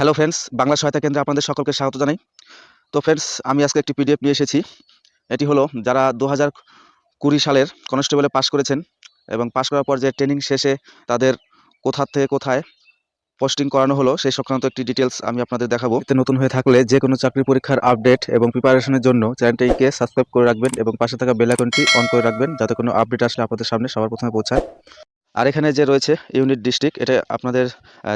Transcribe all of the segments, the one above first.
Hello friends Bangla সহায়তা কেন্দ্রে আপনাদের সকলকে স্বাগত জানাই। তো ফ্রেন্ডস আমি আজকে একটি পিডিএফ নিয়ে এসেছি। এটি হলো যারা দু হাজার কুড়ি সালের কনস্টেবলে পাশ করেছেন এবং পাশ করার পর যে ট্রেনিং শেষে তাদের কোথা থেকে কোথায় পোস্টিং করানো হলো, সেই সংক্রান্ত একটি ডিটেলস আমি আপনাদের দেখাবো। এতে নতুন হয়ে থাকলে যে কোনো চাকরি পরীক্ষার আপডেট এবং প্রিপারেশনের জন্য চ্যানেলটিকে সাবস্ক্রাইব করে রাখবেন এবং পাশে থাকা বেল অন করে রাখবেন, যাতে কোনো আপডেট আসলে আপনাদের সামনে সবার প্রথমে পৌঁছায়। আর এখানে যে রয়েছে ইউনিট ডিস্ট্রিক্ট, এটা আপনাদের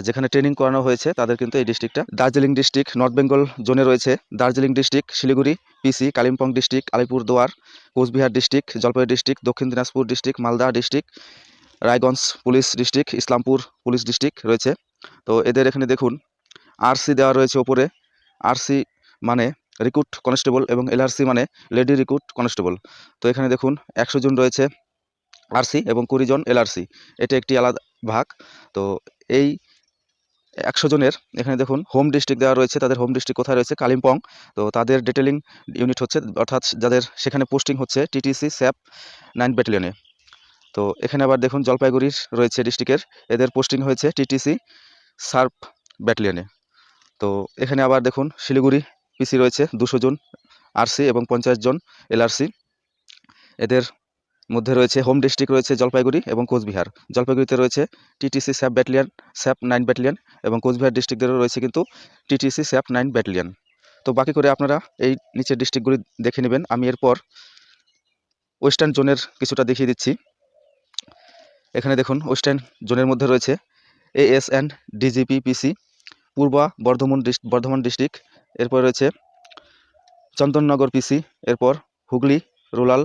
যেখানে ট্রেনিং করানো হয়েছে, তাদের কিন্তু এই ডিস্ট্রিক্টটা দার্জিলিং ডিস্ট্রিক্ট নর্থ বেঙ্গল জোনে রয়েছে। Darjeeling district Siliguri PC Kalimpong district Alipurduar, Coochbehar district Jalpaiguri district Dakshin Dinajpur district Malda district Raiganj police district Islampur police district রয়েছে। তো এদের এখানে দেখুন আরসি দেওয়া রয়েছে ওপরে। আরসি মানে রিক্রুট কনস্টেবল এবং এলআরসি মানে লেডি রিক্রুট কনস্টেবল তো এখানে দেখুন, একশো জন রয়েছে। আরসি এবং কুড়ি জন এলআরসি। এটা একটি আলাদা ভাগ। তো এই একশো জনের, এখানে দেখুন হোম ডিস্ট্রিক্ট দেওয়া রয়েছে, তাদের হোম ডিস্ট্রিক্ট কোথায় রয়েছে? কালিম্পং। তো তাদের ডিটেলিং ইউনিট হচ্ছে, অর্থাৎ যাদের সেখানে পোস্টিং হচ্ছে টিটিসি স্যাপ নাইন ব্যাটালিয়নে তো এখানে আবার দেখুন জলপাইগুড়ির রয়েছে ডিস্ট্রিক্টের এদের পোস্টিং হয়েছে টিটিসি সার্প ব্যাটালিয়নে তো এখানে আবার দেখুন, শিলিগুড়ি পিসি রয়েছে, দুশো জন আরসি এবং পঞ্চাশ জন এলআরসি। এদের মধ্যে রয়েছে হোম ডিস্ট্রিক্ট রয়েছে জলপাইগুড়ি এবং কোচবিহার। জলপাইগুড়িতে রয়েছে TTC SAP battalion, SAP nine battalion এবং কোচবিহার ডিস্ট্রিক্টেরও রয়েছে কিন্তু টিটিসি স্যাপ নাইন ব্যাটালিয়ন। তো বাকি করে আপনারা এই নিচের ডিস্ট্রিক্টগুলি দেখে নেবেন। আমি এরপর ওয়েস্টার্ন জোনের কিছুটা দেখিয়ে দিচ্ছি। এখানে দেখুন, ওয়েস্টার্ন জোনের মধ্যে রয়েছে as and DGP PC, Purba Bardhaman Bardhaman district, এরপর রয়েছে চন্দননগর পিসি, এরপর হুগলি, রুরাল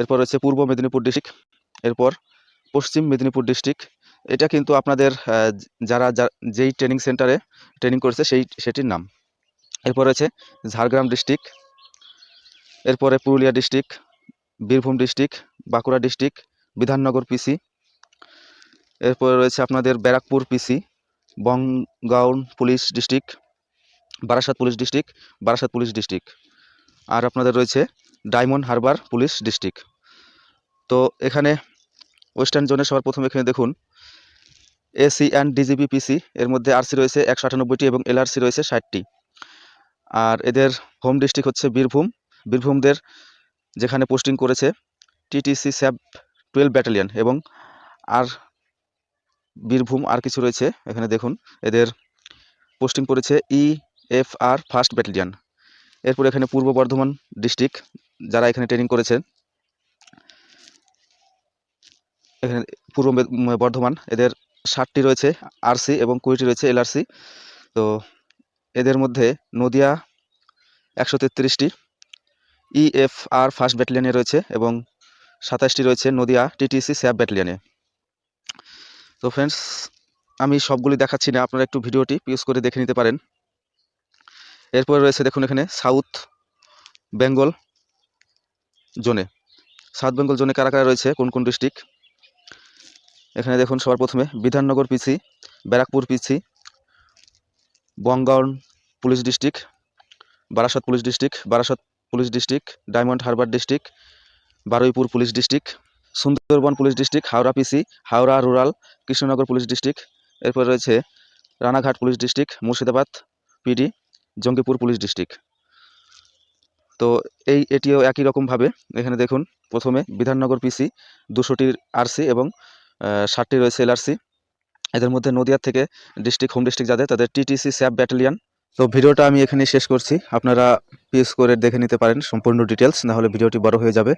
এরপর রয়েছে পূর্ব মেদিনীপুর ডিস্ট্রিক্ট এরপর পশ্চিম মেদিনীপুর ডিস্ট্রিক্ট এটা কিন্তু আপনাদের যারা যেই ট্রেনিং সেন্টারে ট্রেনিং করেছে সেই, সেটির নাম। এরপর রয়েছে ঝাড়গ্রাম ডিস্ট্রিক্ট এরপরে Purulia district Birbhum district Bankura district Bidhannagar PC এরপরে রয়েছে আপনাদের Barrackpore PC Bangaon police district Barasat police district Barasat police district আর আপনাদের রয়েছে ডায়মন্ড হারবার পুলিশ ডিস্ট্রিক্ট তো এখানে ওয়েস্টার্ন জোনে সবার প্রথমে এখানে দেখুন এসি অ্যান্ড ডিজিপি পিসি এর মধ্যে আরসি রয়েছে একশো আটানব্বইটি এবং এলআরসি রয়েছে ষাটটি। আর এদের হোম ডিস্ট্রিক্ট হচ্ছে বীরভূম। বীরভূমদের যেখানে পোস্টিং করেছে টিটিসি স্যাব টুয়েলভ ব্যাটালিয়ন এবং আর বীরভূম আর কিছু রয়েছে, এখানে দেখুন, এদের পোস্টিং করেছে E F R first battalion এরপর এখানে পূর্ব বর্ধমান ডিস্ট্রিক্ট যারা এখানে ট্রেনিং করেছেন এখানে পূর্ব বর্ধমান। এদের ষাটটি রয়েছে আরসি এবং কুড়িটি রয়েছে এলআরসি তো এদের মধ্যে নদিয়া একশো তেত্রিশটি ইএফ আর ফার্স্ট ব্যাটালিয়নে রয়েছে এবং সাতাশটি রয়েছে নদিয়া টিটিসি স্যাব ব্যাটালিয়নে। তো ফ্রেন্ডস, আমি সবগুলি দেখাচ্ছি না, আপনারা একটু ভিডিওটি পিউজ করে দেখে নিতে পারেন। এরপরে রয়েছে দেখুন এখানে সাউথ বেঙ্গল জোনে। সাউথ বেঙ্গল জোনে কারা কারা রয়েছে, কোন কোন ডিস্ট্রিক্ট? এখানে দেখুন সবার প্রথমে Bidhannagar PC Barrackpore PC Bangaon police district, Barasat police district, Barasat police district, Diamond Harbour district, Baruipur police district, Sundarban police district, Howrah PC Howrah rural, Krishnanagar police district, এরপর রয়েছে Ranaghat police district, Murshidabad PD Jangipur police district. তো এই এটিও একই রকমভাবে এখানে দেখুন প্রথমে বিধাননগর পিসি দুশোটির আরসি এবং ষাটটি রয়েছে এলআরসি এদের মধ্যে নদিয়া থেকে ডিস্ট্রিক্ট হোম ডিস্ট্রিক্ট যাদের, তাদের টিটিসি স্যাপ ব্যাটালিয়ন তো ভিডিওটা আমি এখানে শেষ করছি। আপনারা পিস করে দেখে নিতে পারেন সম্পূর্ণ ডিটেলস না হলে ভিডিওটি বড় হয়ে যাবে।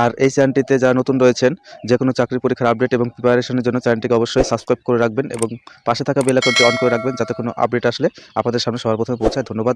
আর এই চ্যানেলটিতে যারা নতুন রয়েছেন যে কোনো চাকরি পরীক্ষার আপডেট এবং প্রিপারেশনের জন্য চ্যানেলটিকে অবশ্যই সাবস্ক্রাইব করে রাখবেন এবং পাশে থাকা বেল আইকনটি অন করে রাখবেন, যাতে কোনো আপডেট আসলে আপনাদের সামনে সবার প্রথমে পৌঁছায়। ধন্যবাদ।